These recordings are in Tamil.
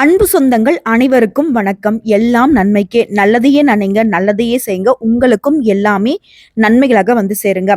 அன்பு சொந்தங்கள் அனைவருக்கும் வணக்கம். எல்லாம் நன்மைக்கே. நல்லதையே நினைங்க நல்லதையே செய்யுங்க. உங்களுக்கும் எல்லாமே நன்மைகளாக வந்து சேருங்க.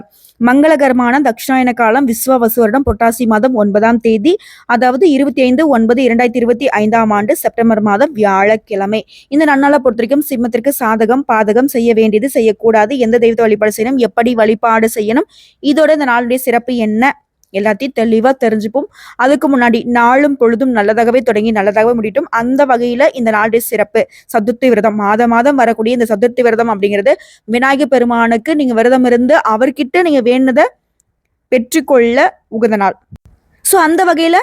மங்களகரமான தட்சிணாயன காலம் விஸ்வவசு வருடம் புரட்டாசி மாதம் ஒன்பதாம் தேதி அதாவது இருபத்தி ஐந்து ஒன்பது இரண்டாயிரத்தி இருபத்தி ஐந்தாம் ஆண்டு செப்டம்பர் மாதம் வியாழக்கிழமை. இந்த நன்னாளை பொறுத்த வரைக்கும் சிம்மத்திற்கு சாதகம் பாதகம் செய்ய வேண்டியது செய்யக்கூடாது. எந்த தெய்வத்தை வழிபாடு செய்யணும்? எப்படி வழிபாடு செய்யணும்? இதோட இந்த நாளுடைய சிறப்பு என்ன? எல்லாத்தையும் தெளிவாக தெரிஞ்சுப்போம். அதுக்கு முன்னாடி நாளும் பொழுதும் நல்லதாகவே தொடங்கி நல்லதாகவே முடியட்டும். அந்த வகையில் இந்த நாளுடைய சிறப்பு. சதுர்த்தி விரதம் மாத மாதம் வரக்கூடிய இந்த சதுர்த்தி விரதம் அப்படிங்கிறது விநாயகர் பெருமானுக்கு நீங்கள் விரதம் இருந்து அவர்கிட்ட நீங்கள் வேணுத பெற்றுக்கொள்ள உகந்த நாள். ஸோ அந்த வகையில்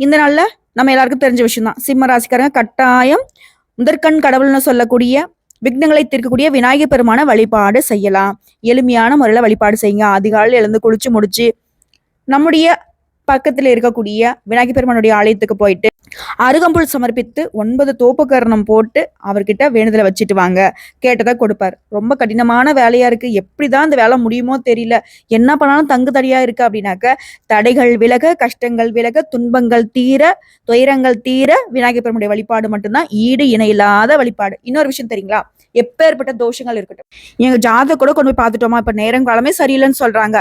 இந்த நாளில் நம்ம எல்லாருக்கும் தெரிஞ்ச விஷயம் தான் சிம்ம ராசிக்காரங்க கட்டாயம் முதற்கண் கடவுள்னு சொல்லக்கூடிய விக்னங்களை தீர்க்கக்கூடிய விநாயகர் பெருமான வழிபாடு செய்யலாம். எளிமையான முறையில் வழிபாடு செய்யுங்க. அதிகாலையில் எழுந்து குளிச்சு முடிச்சு நம்முடைய பக்கத்துல இருக்கக்கூடிய விநாயகர் பெருமானுடைய ஆலயத்துக்கு போயிட்டு அருகம்புல் சமர்ப்பித்து ஒன்பது தோப்புக்கரணம் போட்டு அவர்கிட்ட வேண்டுதலை வச்சுட்டு வாங்க. கேட்டதை கொடுப்பார். ரொம்ப கடினமான வேலையா இருக்கு. எப்படிதான் இந்த வேலை முடியுமோ தெரியல. என்ன பண்ணாலும் தங்கு தடியா இருக்கு அப்படின்னாக்க தடைகள் விலக கஷ்டங்கள் விலக துன்பங்கள் தீர துயரங்கள் தீர விநாயகர் பெருமானுடைய வழிபாடு மட்டும்தான் ஈடு இணையில்லாத வழிபாடு. இன்னொரு விஷயம் தெரியுங்களா? எப்பேற்பட்ட தோஷங்கள் இருக்கட்டும். எங்க ஜாதக கூட கொண்டு போய் பார்த்துட்டோமா? இப்ப நேரம் காலமே சரியில்லைன்னு சொல்றாங்க.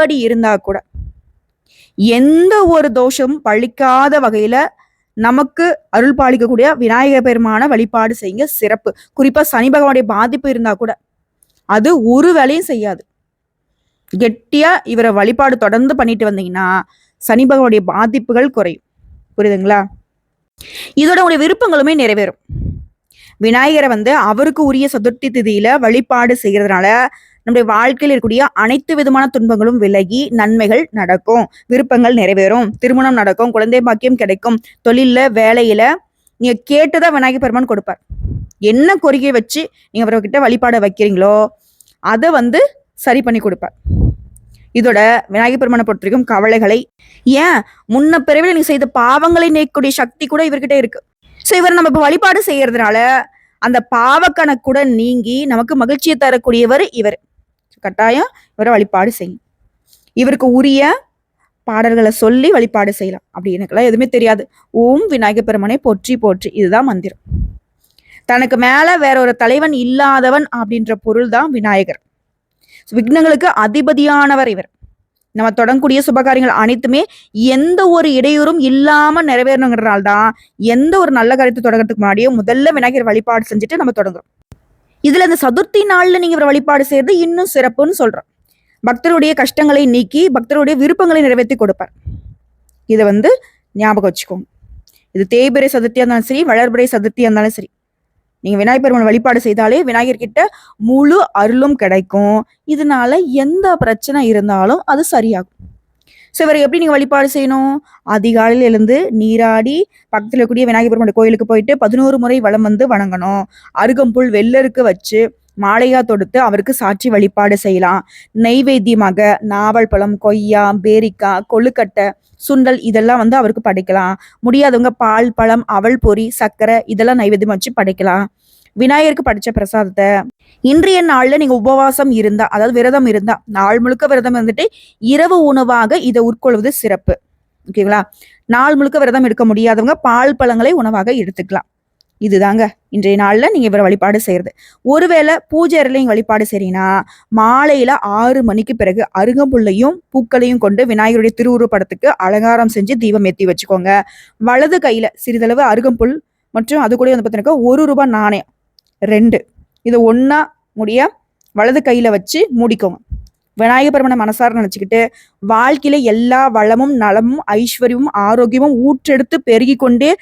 இப்படி இருந்தா கூட எந்த ஒரு தோஷமும் பழிக்காத வகையில நமக்கு அருள் பாலிக்கக்கூடிய விநாயகர் பெருமான வழிபாடு செய்யுங்க. சிறப்பு. குறிப்பா சனி பகவானுடைய பாதிப்பு இருந்தா கூட அது ஒரு வேலையும் செய்யாது. கெட்டியா இவரை வழிபாடு தொடர்ந்து பண்ணிட்டு வந்தீங்கன்னா சனி பகவானுடைய பாதிப்புகள் குறையும். புரியுதுங்களா? இதோட உங்களுடைய விருப்பங்களுமே நிறைவேறும். விநாயகரை வந்து அவருக்கு உரிய சதுர்த்தி திதியில வழிபாடு செய்யறதுனால நம்முடைய வாழ்க்கையில் இருக்கக்கூடிய அனைத்து விதமான துன்பங்களும் விலகி நன்மைகள் நடக்கும். விருப்பங்கள் நிறைவேறும். திருமணம் நடக்கும். குழந்தை பாக்கியம் கிடைக்கும். தொழில்ல வேலையில நீங்க கேட்டதா விநாயகர் பெருமான் கொடுப்பார். என்ன கோரிக்கை வச்சு நீங்க அவர்கிட்ட வழிபாடை வைக்கிறீங்களோ அதை வந்து சரி பண்ணி கொடுப்பார். இதோட விநாயகர் பெருமானை பொறுத்த வரைக்கும் கவலைகளை ஏன்? முன்ன பிறவில நீங்க செய்த பாவங்களை நீக்கக்கூடிய சக்தி கூட இவர்கிட்ட இருக்கு. ஸோ இவர் நம்ம இப்போ வழிபாடு செய்யறதுனால அந்த பாவக்கணக்கு கூட நீங்கி நமக்கு மகிழ்ச்சியை தரக்கூடியவர் இவர். கட்டாயம் இவரை வழிபாடு செய்யும். இவருக்கு உரிய பாடல்களை சொல்லி வழிபாடு செய்யலாம். அப்படி எனக்குலாம் எதுவுமே தெரியாது. ஓம் விநாயகர் பெருமனை போற்றி போற்றி. இதுதான் மந்திரம். தனக்கு மேல வேற ஒரு தலைவன் இல்லாதவன் அப்படின்ற பொருள் தான் விநாயகர். விக்னங்களுக்கு அதிபதியானவர் இவர். நம்ம தொடங்கக்கூடிய சுபகாரியங்கள் அனைத்துமே எந்த ஒரு இடையூறும் இல்லாம நிறைவேறணுங்கிறனால தான் எந்த ஒரு நல்ல காரியத்தை தொடங்குறதுக்கு முன்னாடியே முதல்ல விநாயகர் வழிபாடு செஞ்சுட்டு நம்ம தொடங்குறோம். இதுல இந்த சதுர்த்தி நாள்ல நீங்க இவரை வழிபாடு செய்யறது இன்னும் சிறப்புன்னு சொல்றோம். பக்தருடைய கஷ்டங்களை நீக்கி பக்தருடைய விருப்பங்களை நிறைவேற்றி கொடுப்பார். இதை வந்து ஞாபகம் வச்சுக்கோங்க. இது தேய்பிரை சதுர்த்தியா இருந்தாலும் சரி வளர்பிரை சதுர்த்தியா இருந்தாலும் சரி. நீங்க விநாயகர் பெருமான் வழிபாடு செய்தாலே விநாயகர் கிட்ட முழு அருளும் கிடைக்கும். இதனால எந்த பிரச்சனை இருந்தாலும் அது சரியாகும். ஸோ இவரை எப்படி நீங்கள் வழிபாடு செய்யணும்? அதிகாலையில் எழுந்து நீராடி பக்கத்தில் இருக்கக்கூடிய விநாயகர் பெருமாள் கோயிலுக்கு போயிட்டு பதினோரு முறை வளம் வந்து வணங்கணும். அருகம்புல் வெள்ளருக்கு வச்சு மாலையா தொடுத்து அவருக்கு சாட்சி வழிபாடு செய்யலாம். நெய்வேத்தியமாக நாவல் பழம் கொய்யா பேரிக்காய் கொழுக்கட்டை சுண்டல் இதெல்லாம் வந்து அவருக்கு படைக்கலாம். முடியாதவங்க பால் பழம் அவல் பொரி சர்க்கரை இதெல்லாம் நைவேத்தியம் வச்சு படைக்கலாம். விநாயகருக்கு படிச்ச பிரசாதத்தை. இன்றைய நாள்ல நீங்க உபவாசம் இருந்தா அதாவது விரதம் இருந்தா நாள் முழுக்க விரதம் இருந்துட்டு இரவு உணவாக இதை உட்கொள்வது சிறப்பு. ஓகேங்களா? நாள் முழுக்க விரதம் எடுக்க முடியாதவங்க பால் பழங்களை உணவாக எடுத்துக்கலாம். இதுதாங்க இன்றைய நாளில் நீங்கள் இவரை வழிபாடு செய்கிறது ஒருவேளை பூஜை அறையில வழிபாடு செய்கிறீங்கன்னா மாலையில் ஆறு மணிக்கு பிறகு அருகம்புல்லையும் பூக்களையும் கொண்டு விநாயகருடைய திருவுருப்படத்துக்கு அலங்காரம் செஞ்சு தீபம் ஏற்றி வச்சுக்கோங்க. வலது கையில் சிறிதளவு அருகம்புல் மற்றும் அது கூட வந்து பார்த்தீங்கன்னா ஒரு ரூபாய் நாணயம். ரெண்டு. இது ஒன்றா முடிய வலது கையில் வச்சு மூடிக்கோங்க. விநாயகர் பெருமனை மனசார நினச்சிக்கிட்டு வாழ்க்கையில எல்லா வளமும் நலமும் ஐஸ்வர்யமும் ஆரோக்கியமும் ஊற்றெடுத்து பெருகி கொண்டே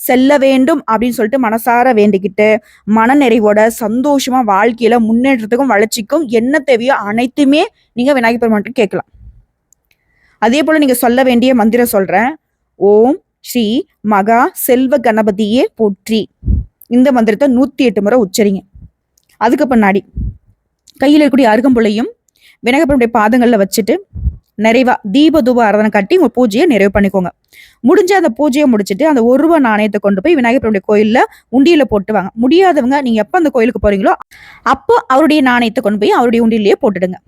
செல்ல வேண்டும் அப்படின்னு சொல்லிட்டு மனசார வேண்டிக்கிட்டு மன நிறைவோட சந்தோஷமா வாழ்க்கையில முன்னேற்றத்துக்கும் வளர்ச்சிக்கும் என்ன தேவையோ அனைத்துமே நீங்க விநாயகர் பெருமான் கேட்கலாம். அதே போல நீங்க சொல்ல வேண்டிய மந்திரம் சொல்றேன். ஓம் ஸ்ரீ மகா செல்வ கணபதியே போற்றி. இந்த மந்திரத்தை நூற்றி எட்டு முறை உச்சரிங்க. அதுக்கு பின்னாடி கையில் இருக்கக்கூடிய அருகம்புள்ளையும் விநாயகப்பனுடைய பாதங்களில் வச்சுட்டு நிறைவா தீப தூப ஆராதனை கட்டி உங்க பூஜையை நிறைவு பண்ணிக்கோங்க. முடிஞ்ச அந்த பூஜையை முடிச்சுட்டு அந்த ஒரு ரூபா நாணயத்தை கொண்டு போய் விநாயகப்பனுடைய கோயில்ல உண்டியில போட்டுவாங்க முடியாதவங்க நீங்க எப்ப அந்த கோயிலுக்கு போறீங்களோ அப்போ அவருடைய நாணயத்தை கொண்டு போய் அவருடைய உண்டியிலேயே போட்டுடுங்க.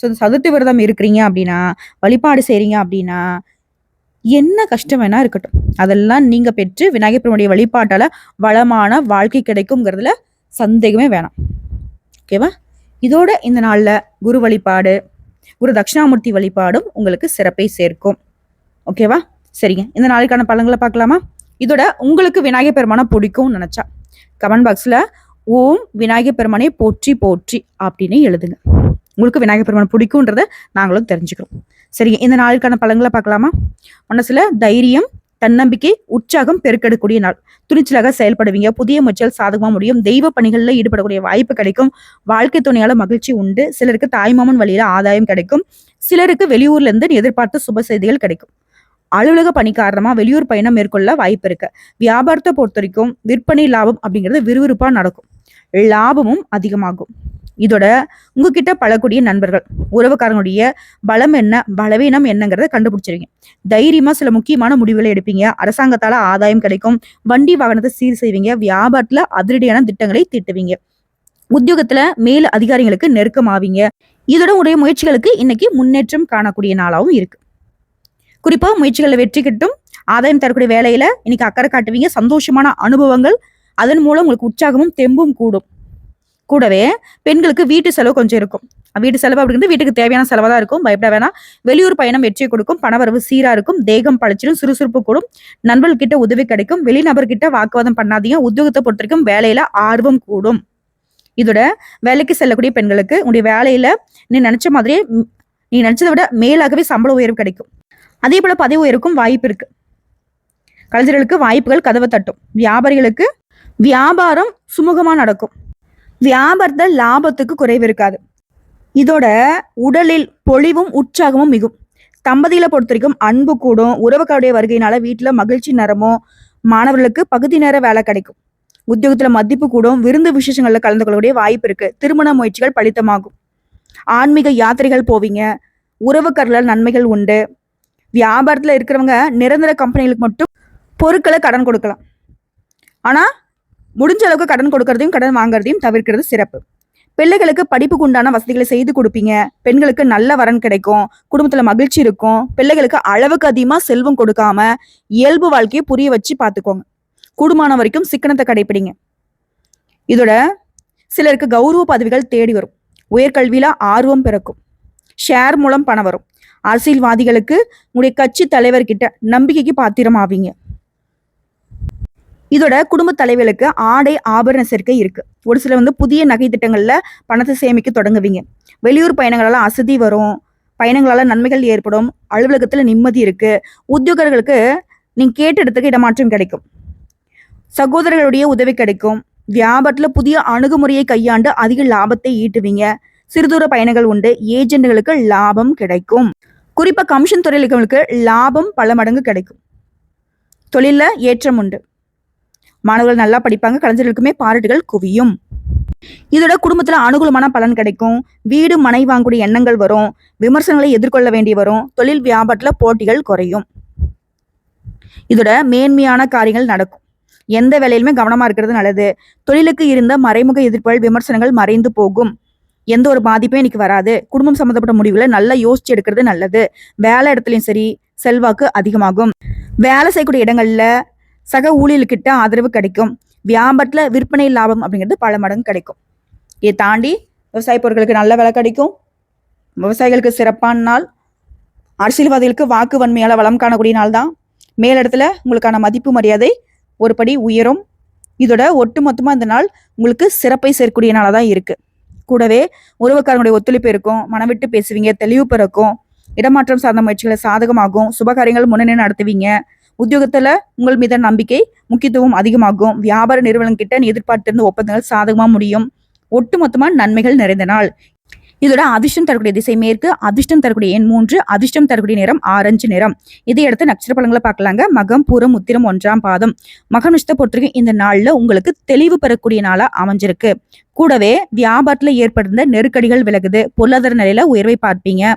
ஸோ சதுர்த்தி விரதம் இருக்கிறீங்க அப்படின்னா வழிபாடு செய்றீங்க அப்படின்னா என்ன கஷ்டம் வேணா இருக்கட்டும். அதெல்லாம் நீங்க பெற்று விநாயகர் பெருமனுடைய வழிபாட்டால வளமான வாழ்க்கை கிடைக்குங்கிறதுல சந்தேகமே வேணாம். ஓகேவா இதோட இந்த நாளில் குரு வழிபாடு குரு தட்சிணாமூர்த்தி வழிபாடும் உங்களுக்கு சிறப்பை சேர்க்கும். ஓகேவா சரிங்க. இந்த நாளுக்கான பழங்களை பார்க்கலாமா? இதோட உங்களுக்கு விநாயகர் பெருமானை பிடிக்கும்னு நினச்சா கமெண்ட் பாக்ஸில் ஓம் விநாயகர் பெருமானை போற்றி போற்றி அப்படின்னு எழுதுங்க. உங்களுக்கு விநாயகர் பெருமான் பிடிக்கும்ன்றத நாங்களும் தெரிஞ்சுக்கிறோம். சரிங்க இந்த நாளுக்கான பழங்களை பார்க்கலாமா? மனசுல தைரியம் தன்னம்பிக்கை உற்சாகம் பெருக்கெடுக்கக்கூடிய நாள். துணிச்சலாக செயல்படுவீங்க புதிய முயற்சிகள் சாதகமாக முடியும் தெய்வ பணிகளில் ஈடுபடக்கூடிய வாய்ப்பு கிடைக்கும் வாழ்க்கை துணையால மகிழ்ச்சி உண்டு சிலருக்கு தாய்மாமன் வழியில ஆதாயம் கிடைக்கும் சிலருக்கு வெளியூர்ல இருந்து எதிர்பார்த்த சுப செய்திகள் கிடைக்கும். அலுவலக பணி காரணமா வெளியூர் பயணம் மேற்கொள்ள வாய்ப்பு இருக்கு. வியாபாரத்தை பொறுத்த வரைக்கும் விற்பனை லாபம் அப்படிங்கிறது விறுவிறுப்பா நடக்கும். லாபமும் அதிகமாகும். இதோட உங்ககிட்ட பழக்கூடிய நண்பர்கள் உறவுக்காரங்களுடைய பலம் என்ன பலவீனம் என்னங்கிறத கண்டுபிடிச்சிருவீங்க தைரியமா சில முக்கியமான முடிவுகளை எடுப்பீங்க. அரசாங்கத்தால ஆதாயம் கிடைக்கும். வண்டி வாகனத்தை சீர் செய்வீங்க. வியாபாரத்துல அதிரடியான திட்டங்களை தீட்டுவீங்க. உத்தியோகத்துல மேல் அதிகாரிகளுக்கு நெருக்கமாவீங்க. இதோட உடைய முயற்சிகளுக்கு இன்னைக்கு முன்னேற்றம் காணக்கூடிய நாளாகவும் இருக்கு. குறிப்பா முயற்சிகளில் வெற்றி கிட்டும் ஆதாயம் தரக்கூடிய வேலையில இன்னைக்கு அக்கறை காட்டுவீங்க. சந்தோஷமான அனுபவங்கள் அதன் மூலம் உங்களுக்கு உற்சாகமும் தெம்பும் கூடும். கூடவே பெண்களுக்கு வீட்டு செலவு கொஞ்சம் இருக்கும். வீட்டு செலவு அப்படிங்கிறது வீட்டுக்கு தேவையான செலவாக தான் இருக்கும். பயப்பட வேணாம். வெளியூர் பயணம் வெற்றியை கொடுக்கும். பணவரவு சீராக இருக்கும். தேகம் பழிச்சிடும். சுறுசுறுப்பு கூடும். நண்பர்கிட்ட உதவி கிடைக்கும். வெளிநபர்கிட்ட வாக்குவாதம் பண்ணாதீங்க. உத்தியோகத்தை பொறுத்த வரைக்கும் வேலையில ஆர்வம் கூடும். இதோட வேலைக்கு செல்லக்கூடிய பெண்களுக்கு உங்களுடைய வேலையில நீ நினைச்ச மாதிரியே நீ நினைச்சதை விட மேலாகவே சம்பள உயர்வு கிடைக்கும். அதே போல பதவி உயர்வுக்கும் வாய்ப்பு இருக்கு. கலைஞர்களுக்கு வாய்ப்புகள் கதவை தட்டும். வியாபாரிகளுக்கு வியாபாரம் சுமூகமா நடக்கும். வியாபாரத்தில் லாபத்துக்கு குறைவு இருக்காது. இதோட உடலில் பொழிவும் உற்சாகமும் மிகும். தம்பதியில பொறுத்த வரைக்கும் அன்பு கூடும். உறவுக்காருடைய வருகையினால வீட்டுல மகிழ்ச்சி நிறமும் மாணவர்களுக்கு பகுதி நேர வேலை கிடைக்கும். உத்தியோகத்துல மதிப்பு கூடும். விருந்து விசேஷங்கள்ல கலந்து கொள்ளக்கூடிய வாய்ப்பு இருக்கு. திருமண முயற்சிகள் பலித்தமாகும். ஆன்மீக யாத்திரைகள் போவீங்க. உறவுக்காரர்களால் நன்மைகள் உண்டு. வியாபாரத்தில் இருக்கிறவங்க நிரந்தர கம்பெனிகளுக்கு மட்டும் பொருட்களை கடன் கொடுக்கலாம். ஆனால் முடிஞ்ச அளவுக்கு கடன் கொடுக்கறதையும் கடன் வாங்குறதையும் தவிர்க்கிறது சிறப்பு. பிள்ளைகளுக்கு படிப்புக்கு உண்டான வசதிகளை செய்து கொடுப்பீங்க. பெண்களுக்கு நல்ல வரன் கிடைக்கும். குடும்பத்துல மகிழ்ச்சி இருக்கும். பிள்ளைகளுக்கு அளவுக்கு அதிகமா செல்வம் கொடுக்காம இயல்பு வாழ்க்கையை புரிய வச்சு பார்த்துக்கோங்க. கூடுமான வரைக்கும் சிக்கனத்தை கடைபிடிங்க இதோட சிலருக்கு கௌரவ பதவிகள் தேடி வரும். உயர்கல்வியில ஆர்வம் பிறக்கும். ஷேர் மூலம் பணம் வரும். அரசியல்வாதிகளுக்கு உங்களுடைய கட்சி தலைவர்கிட்ட நம்பிக்கைக்கு பாத்திரம் ஆவீங்க இதோட குடும்ப தலைவர்களுக்கு ஆடை ஆபரண சேர்க்கை இருக்கு. ஒரு சில வந்து புதிய நகை திட்டங்கள்ல பணத்தை சேமிக்க தொடங்குவீங்க. வெளியூர் பயணங்களால அசதி வரும் பயணங்களால நன்மைகள் ஏற்படும் அலுவலகத்துல நிம்மதி இருக்கு உத்தியோகர்களுக்கு நீங்க கேட்ட இடத்துக்கு இடமாற்றம் கிடைக்கும். சகோதரர்களுடைய உதவி கிடைக்கும். வியாபாரத்துல புதிய அணுகுமுறையை கையாண்டு அதிக லாபத்தை ஈட்டுவீங்க. சிறுதூர பயணங்கள் உண்டு ஏஜென்ட்களுக்கு லாபம் கிடைக்கும். குறிப்பா கமிஷன் துறையில் லாபம் பல மடங்கு கிடைக்கும். தொழில ஏற்றம் உண்டு. மாணவர்கள் நல்லா படிப்பாங்க கலைஞர்களுக்குமே பாராட்டுகள் குவியும். இதோட குடும்பத்துல அனுகூலமான பலன் கிடைக்கும். வீடு மனை வாங்கக்கூடிய எண்ணங்கள் வரும். விமர்சனங்களை எதிர்கொள்ள வேண்டி வரும். தொழில் வியாபாரத்துல போட்டிகள் குறையும். இதோட மேன்மையான காரியங்கள் நடக்கும். எந்த வேலையிலுமே கவனமா இருக்கிறது நல்லது. தொழிலுக்கு இருந்த மறைமுக எதிர்ப்புகள் விமர்சனங்கள் மறைந்து போகும். எந்த ஒரு பாதிப்பும் எனக்கு வராது. குடும்பம் சம்மந்தப்பட்ட முடிவுகளை நல்லா யோசிச்சு எடுக்கிறது நல்லது. வேலை இடத்துலையும் சரி செல்வாக்கு அதிகமாகும். வேலை செய்யக்கூடிய இடங்கள்ல சக ஊழியர்கிட்ட ஆதரவு கிடைக்கும். வியாபாரத்தில் விற்பனை லாபம் அப்படிங்கிறது பல மடங்கு கிடைக்கும். இதை தாண்டி விவசாய பொருட்களுக்கு நல்ல விலை கிடைக்கும். விவசாயிகளுக்கு சிறப்பான நாள். அரசியல்வாதிகளுக்கு வாக்கு வன்மையால் வளம் காணக்கூடிய நாள் தான். மேலிடத்துல உங்களுக்கான மதிப்பு மரியாதை ஒரு படி உயரும். இதோட ஒட்டுமொத்தமா இந்த நாள் உங்களுக்கு சிறப்பை சேர்க்கக்கூடிய நாளாக தான் இருக்குது கூடவே உறவுக்காரங்களுடைய ஒத்துழைப்பு இருக்கும். மனம் விட்டு பேசுவீங்க தெளிவு பிறக்கும். இடமாற்றம் சார்ந்த முயற்சிகளை சாதகமாகும். சுபகாரியங்கள் முன்னணி நடத்துவீங்க. உத்தியோகத்துல உங்கள் மீதான நம்பிக்கை முக்கியத்துவம் அதிகமாகும். வியாபார நிறுவனங்கிட்ட நீ எதிர்பார்த்திருந்த ஒப்பந்தங்கள் சாதகமா முடியும். ஒட்டுமொத்தமா நன்மைகள் நிறைந்த நாள். இதோட அதிர்ஷ்டம் தரக்கூடிய திசை மேற்கு அதிர்ஷ்டம் தரக்கூடிய எண் மூன்று அதிர்ஷ்டம் தரக்கூடிய நிறம் ஆரஞ்சு நிறம். இதை அடுத்து நட்சத்திர பழங்களை பார்க்கலாங்க. மகம் பூரம் உத்திரம் ஒன்றாம் பாதம். மகம் நட்சத்திரத்தை பொறுத்தவரைக்கும் இந்த நாள்ல உங்களுக்கு தெளிவு பெறக்கூடிய நாளா அமைஞ்சிருக்கு. கூடவே வியாபாரத்துல ஏற்பட்டிருந்த நெருக்கடிகள் விலகுது. பொருளாதார நிலையில உயர்வை பார்ப்பீங்க.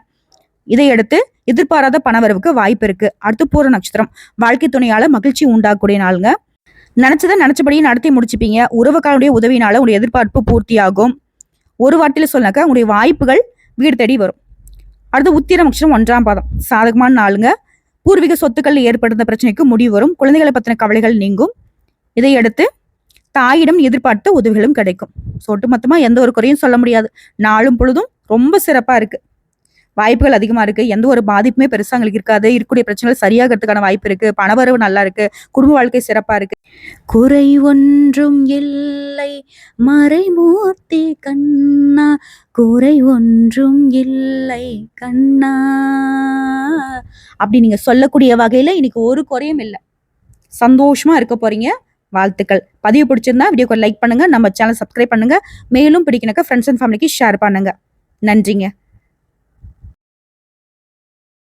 இதையடுத்து எதிர்பாராத பணவரவுக்கு வாய்ப்பு இருக்கு. அடுத்து பூர நட்சத்திரம். வாழ்க்கை துணையால மகிழ்ச்சி உண்டாகக்கூடிய நாளுங்க. நினைச்சதை நினைச்சபடியே நடத்தி முடிச்சுப்பீங்க. உறவுக்காரனுடைய உதவினால உங்களுடைய எதிர்பார்ப்பு பூர்த்தியாகும். ஒரு வாட்டில சொன்னாக்க உங்களுடைய வாய்ப்புகள் வீடு தேடி வரும். அடுத்து உத்திர நட்சத்திரம் ஒன்றாம் பாதம். சாதகமான நாளுங்க. பூர்வீக சொத்துக்கள் ஏற்படுத்த பிரச்சனைக்கு முடிவு வரும். குழந்தைகளை பத்தின கவலைகள் நீங்கும். இதையடுத்து தாயிடம் எதிர்பார்த்த உதவிகளும் கிடைக்கும். ஸோ ஒட்டுமொத்தமாக எந்த ஒரு குறையும் சொல்ல முடியாது. நாளும் பொழுதும் ரொம்ப சிறப்பாக இருக்குது வாய்ப்புகள் அதிகமா இருக்கு. எந்த ஒரு பாதிப்புமே பெருசா உங்களுக்கு இருக்காது. இருக்கக்கூடிய பிரச்சனைகள் சரியாகிறதுக்கான வாய்ப்பு இருக்கு. பணவரவு நல்லா இருக்கு. குடும்ப வாழ்க்கை சிறப்பா இருக்கு. குறை ஒன்றும் இல்லை. மறைமூர்த்தி கண்ணா. குறை ஒன்றும் இல்லை கண்ணா. அப்படி நீங்க சொல்லக்கூடிய வகையில இன்னைக்கு ஒரு குறையும் இல்லை. சந்தோஷமா இருக்க போறீங்க. வாழ்த்துக்கள். பதிவு பிடிச்சிருந்தா வீடியோக்கு லைக் பண்ணுங்க. நம்ம சேனல் சப்ஸ்கிரைப் பண்ணுங்க. மேலும் பிடிக்கணக்க ஃப்ரெண்ட்ஸ் அண்ட் ஃபேமிலிக்கு ஷேர் பண்ணுங்க. நன்றிங்க.